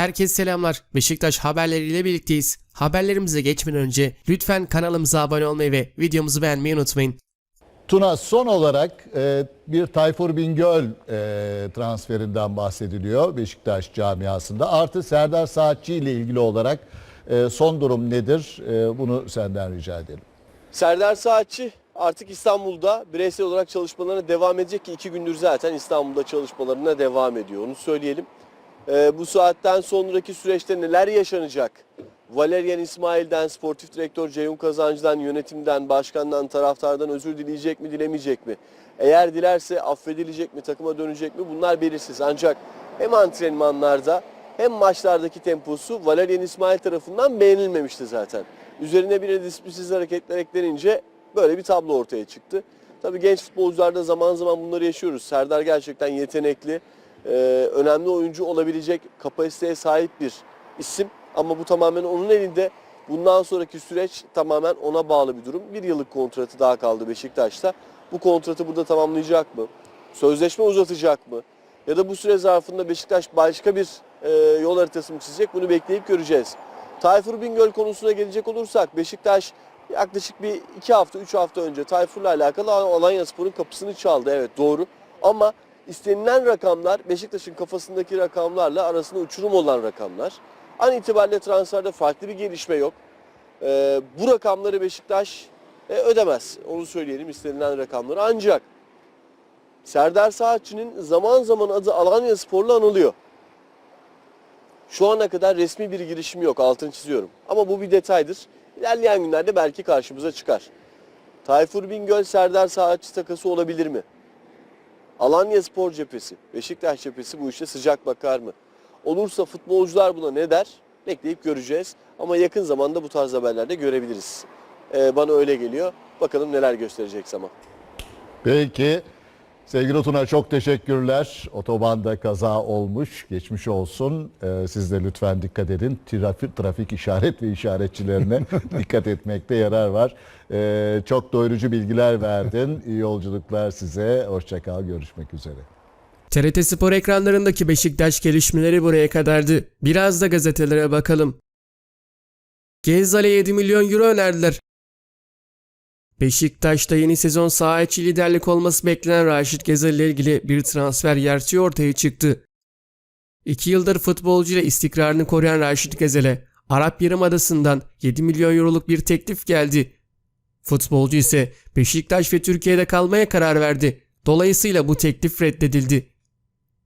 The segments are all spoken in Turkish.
Herkese selamlar. Beşiktaş haberleriyle birlikteyiz. Haberlerimize geçmeden önce lütfen kanalımıza abone olmayı ve videomuzu beğenmeyi unutmayın. Tuna son olarak e, bir Tayfur Bingöl e, transferinden bahsediliyor Beşiktaş camiasında. Artı Serdar Saatçi ile ilgili olarak e, son durum nedir? E, bunu senden rica edelim. Serdar Saatçi artık İstanbul'da bireysel olarak çalışmalarına devam edecek ki iki gündür zaten İstanbul'da çalışmalarına devam ediyor. Onu söyleyelim. Ee, bu saatten sonraki süreçte neler yaşanacak? Valerian İsmail'den, sportif direktör Ceyhun Kazancı'dan, yönetimden, başkandan, taraftardan özür dileyecek mi, dilemeyecek mi? Eğer dilerse affedilecek mi, takıma dönecek mi? Bunlar belirsiz. Ancak hem antrenmanlarda hem maçlardaki temposu Valerian İsmail tarafından beğenilmemişti zaten. Üzerine bir de disiplinsiz hareketler eklenince böyle bir tablo ortaya çıktı. Tabii genç futbolcularda zaman zaman bunları yaşıyoruz. Serdar gerçekten yetenekli, e, önemli oyuncu olabilecek kapasiteye sahip bir isim. Ama bu tamamen onun elinde. Bundan sonraki süreç tamamen ona bağlı bir durum. Bir yıllık kontratı daha kaldı Beşiktaş'ta. Bu kontratı burada tamamlayacak mı? Sözleşme uzatacak mı? Ya da bu süre zarfında Beşiktaş başka bir e, yol haritası mı çizecek? Bunu bekleyip göreceğiz. Tayfur Bingöl konusuna gelecek olursak Beşiktaş yaklaşık bir iki hafta, üç hafta önce Tayfur'la alakalı Alanya Spor'un kapısını çaldı. Evet doğru. Ama istenilen rakamlar Beşiktaş'ın kafasındaki rakamlarla arasında uçurum olan rakamlar. An itibariyle transferde farklı bir gelişme yok. Ee, bu rakamları Beşiktaş e, ödemez. Onu söyleyelim istenilen rakamları. Ancak Serdar Saatçı'nın zaman zaman adı Alanya Spor'la anılıyor. Şu ana kadar resmi bir girişim yok altını çiziyorum. Ama bu bir detaydır. İlerleyen günlerde belki karşımıza çıkar. Tayfur Bingöl Serdar Saatçı takası olabilir mi? Alanya Spor cephesi, Beşiktaş cephesi bu işe sıcak bakar mı? Olursa futbolcular buna ne der? Bekleyip göreceğiz. Ama yakın zamanda bu tarz haberlerde görebiliriz. Ee, bana öyle geliyor. Bakalım neler gösterecek zaman. Peki sevgili Tuna çok teşekkürler. Otobanda kaza olmuş. Geçmiş olsun. E, siz de lütfen dikkat edin. Trafik, trafik işaret ve işaretçilerine dikkat etmekte yarar var. E, çok doyurucu bilgiler verdin. İyi yolculuklar size. Hoşçakal. Görüşmek üzere. TRT Spor ekranlarındaki Beşiktaş gelişmeleri buraya kadardı. Biraz da gazetelere bakalım. Gezzal'e 7 milyon euro önerdiler. Beşiktaş'ta yeni sezon saha içi liderlik olması beklenen Raşit Gezzal ile ilgili bir transfer yerçi ortaya çıktı. İki yıldır futbolcuyla istikrarını koruyan Raşit Gezal'e Arap Yarımadası'ndan 7 milyon euroluk bir teklif geldi. Futbolcu ise Beşiktaş ve Türkiye'de kalmaya karar verdi. Dolayısıyla bu teklif reddedildi.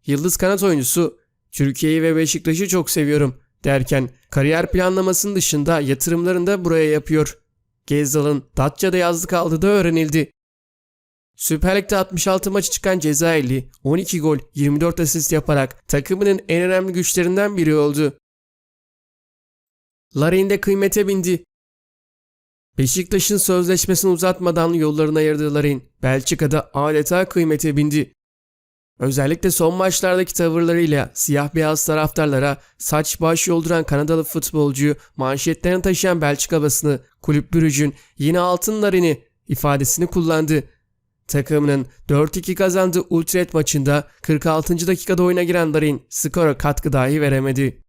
Yıldız kanat oyuncusu Türkiye'yi ve Beşiktaş'ı çok seviyorum derken kariyer planlamasının dışında yatırımlarını da buraya yapıyor. Gezzal'ın Datça'da yazlık aldığı da öğrenildi. Süper Lig'de 66 maçı çıkan Cezayirli 12 gol 24 asist yaparak takımının en önemli güçlerinden biri oldu. Larin de kıymete bindi. Beşiktaş'ın sözleşmesini uzatmadan yollarına ayırdığı Larin Belçika'da adeta kıymete bindi. Özellikle son maçlardaki tavırlarıyla siyah beyaz taraftarlara saç baş yolduran Kanadalı futbolcuyu manşetlerine taşıyan Belçika basını kulüp bürücün yine altınlarını ifadesini kullandı. Takımının 4-2 kazandığı Utrecht maçında 46. dakikada oyuna giren Larin skora katkı dahi veremedi.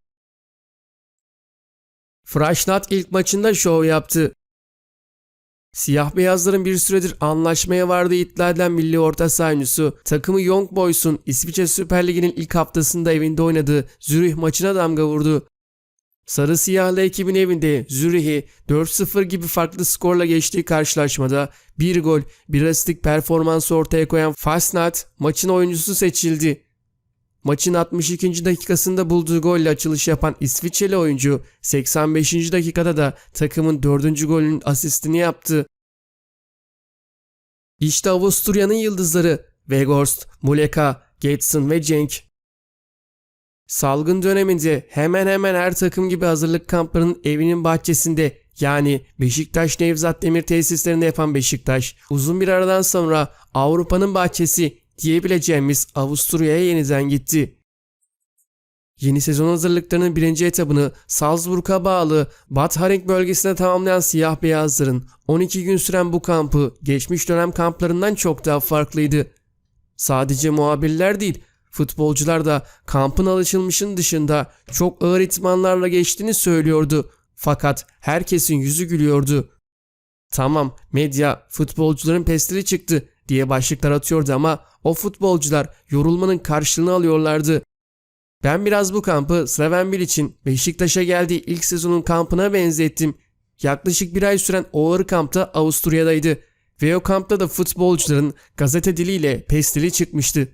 Freistadt ilk maçında şov yaptı. Siyah beyazların bir süredir anlaşmaya vardığı iddia edilen milli orta saha oyuncusu takımı Young Boys'un İsviçre Süper Ligi'nin ilk haftasında evinde oynadığı Zürih maçına damga vurdu. Sarı siyahlı ekibin evinde Zürih'i 4-0 gibi farklı skorla geçtiği karşılaşmada bir gol, bir asistlik performansı ortaya koyan Fasnat maçın oyuncusu seçildi. Maçın 62. dakikasında bulduğu golle açılış yapan İsviçreli oyuncu 85. dakikada da takımın 4. golünün asistini yaptı. İşte Avusturya'nın yıldızları Weghorst, Muleka, Getson ve Cenk. Salgın döneminde hemen hemen her takım gibi hazırlık kamplarının evinin bahçesinde yani Beşiktaş Nevzat Demir tesislerinde yapan Beşiktaş uzun bir aradan sonra Avrupa'nın bahçesi diyebileceğimiz Avusturya'ya yeniden gitti. Yeni sezon hazırlıklarının birinci etabını Salzburg'a bağlı Bad Haring bölgesinde tamamlayan siyah beyazların 12 gün süren bu kampı geçmiş dönem kamplarından çok daha farklıydı. Sadece muhabirler değil, Futbolcular da kampın alışılmışın dışında çok ağır itmanlarla geçtiğini söylüyordu. Fakat herkesin yüzü gülüyordu. Tamam medya futbolcuların pestili çıktı diye başlıklar atıyordu ama o futbolcular yorulmanın karşılığını alıyorlardı. Ben biraz bu kampı Slaven Bilic'in Beşiktaş'a geldiği ilk sezonun kampına benzettim. Yaklaşık bir ay süren o ağır kampta Avusturya'daydı. Ve o kampta da futbolcuların gazete diliyle pestili çıkmıştı.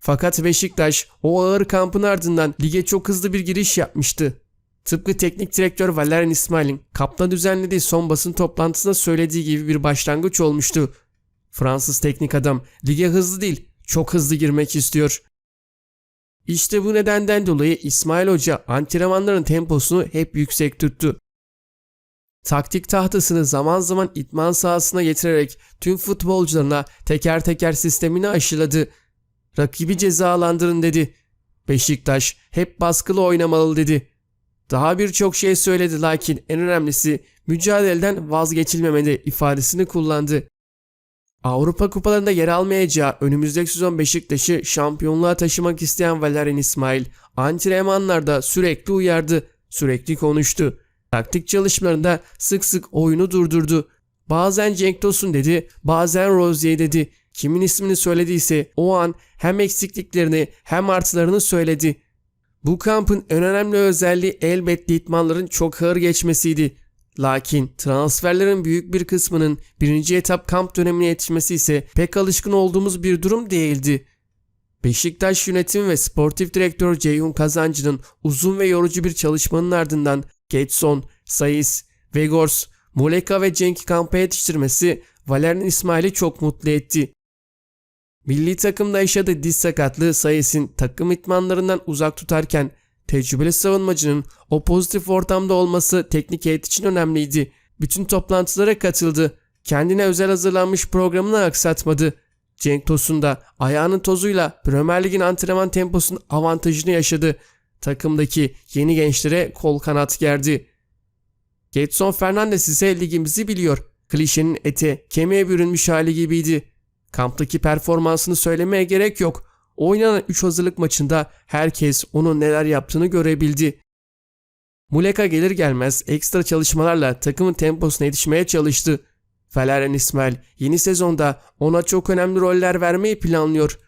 Fakat Beşiktaş o ağır kampın ardından lige çok hızlı bir giriş yapmıştı. Tıpkı teknik direktör Valerian İsmail'in kampta düzenlediği son basın toplantısında söylediği gibi bir başlangıç olmuştu. Fransız teknik adam lige hızlı değil çok hızlı girmek istiyor. İşte bu nedenden dolayı İsmail Hoca antrenmanların temposunu hep yüksek tuttu. Taktik tahtasını zaman zaman itman sahasına getirerek tüm futbolcularına teker teker sistemini aşıladı. Rakibi cezalandırın dedi. Beşiktaş hep baskılı oynamalı dedi. Daha birçok şey söyledi lakin en önemlisi mücadeleden vazgeçilmemeli ifadesini kullandı. Avrupa kupalarında yer almayacağı önümüzdeki sezon Beşiktaş'ı şampiyonluğa taşımak isteyen Valerian İsmail antrenmanlarda sürekli uyardı, sürekli konuştu. Taktik çalışmalarında sık sık oyunu durdurdu. Bazen Cenk Tosun dedi, bazen Rozier dedi. Kimin ismini söylediyse o an hem eksikliklerini hem artılarını söyledi. Bu kampın en önemli özelliği elbette itmanların çok ağır geçmesiydi. Lakin transferlerin büyük bir kısmının birinci etap kamp dönemine yetişmesi ise pek alışkın olduğumuz bir durum değildi. Beşiktaş yönetimi ve sportif direktör Ceyhun Kazancı'nın uzun ve yorucu bir çalışmanın ardından Getson, Sayis, Vegors, Muleka ve Cenk'i kampa yetiştirmesi Valerian İsmail'i çok mutlu etti. Milli takımda yaşadığı diz sakatlığı Sayis'in takım itmanlarından uzak tutarken tecrübeli savunmacının o pozitif ortamda olması teknik heyet için önemliydi. Bütün toplantılara katıldı. Kendine özel hazırlanmış programını aksatmadı. Cenk Tosun da ayağının tozuyla Premier Lig'in antrenman temposunun avantajını yaşadı. Takımdaki yeni gençlere kol kanat gerdi. Getson Fernandes ise ligimizi biliyor. Klişenin ete kemiğe bürünmüş hali gibiydi. Kamptaki performansını söylemeye gerek yok. Oynanan 3 hazırlık maçında herkes onun neler yaptığını görebildi. Muleka gelir gelmez ekstra çalışmalarla takımın temposuna yetişmeye çalıştı. Valerian İsmail yeni sezonda ona çok önemli roller vermeyi planlıyor.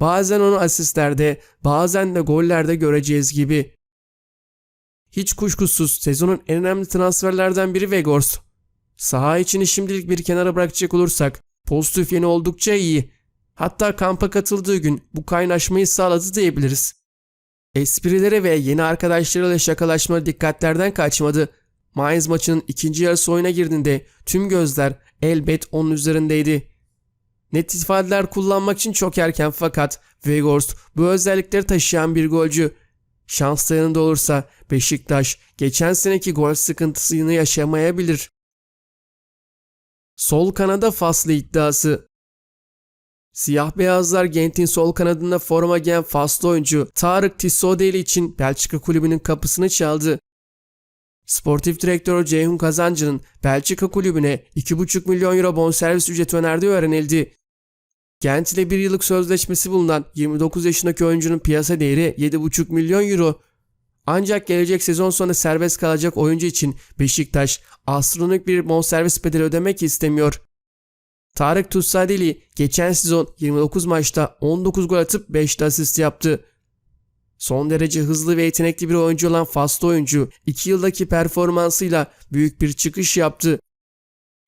Bazen onu asistlerde, bazen de gollerde göreceğiz gibi. Hiç kuşkusuz sezonun en önemli transferlerden biri Vegors. Saha içini şimdilik bir kenara bırakacak olursak pozitif yeni oldukça iyi. Hatta kampa katıldığı gün bu kaynaşmayı sağladı diyebiliriz. Esprilere ve yeni arkadaşlarıyla şakalaşma dikkatlerden kaçmadı. Mainz maçının ikinci yarısı oyuna girdiğinde tüm gözler elbet onun üzerindeydi. Net ifadeler kullanmak için çok erken fakat Weghorst bu özellikleri taşıyan bir golcü. Şans yanında olursa Beşiktaş geçen seneki gol sıkıntısını yaşamayabilir. Sol kanada faslı iddiası Siyah beyazlar Gent'in sol kanadında forma giyen faslı oyuncu Tarık Tissodeli için Belçika kulübünün kapısını çaldı. Sportif direktör Ceyhun Kazancı'nın Belçika kulübüne 2,5 milyon euro bonservis ücreti önerdiği öğrenildi. Gent ile bir yıllık sözleşmesi bulunan 29 yaşındaki oyuncunun piyasa değeri 7,5 milyon euro. Ancak gelecek sezon sonu serbest kalacak oyuncu için Beşiktaş astronomik bir bonservis bedeli ödemek istemiyor. Tarık Tussadeli geçen sezon 29 maçta 19 gol atıp 5 de asist yaptı. Son derece hızlı ve yetenekli bir oyuncu olan Faslı oyuncu 2 yıldaki performansıyla büyük bir çıkış yaptı.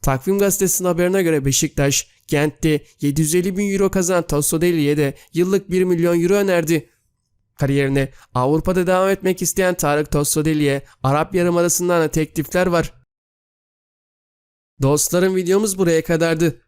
Takvim gazetesinin haberine göre Beşiktaş, Gent'te 750 bin euro kazanan Tassodeli'ye de yıllık 1 milyon euro önerdi. Kariyerine Avrupa'da devam etmek isteyen Tarık Tassodeli'ye Arap Yarımadası'ndan da teklifler var. Dostlarım videomuz buraya kadardı.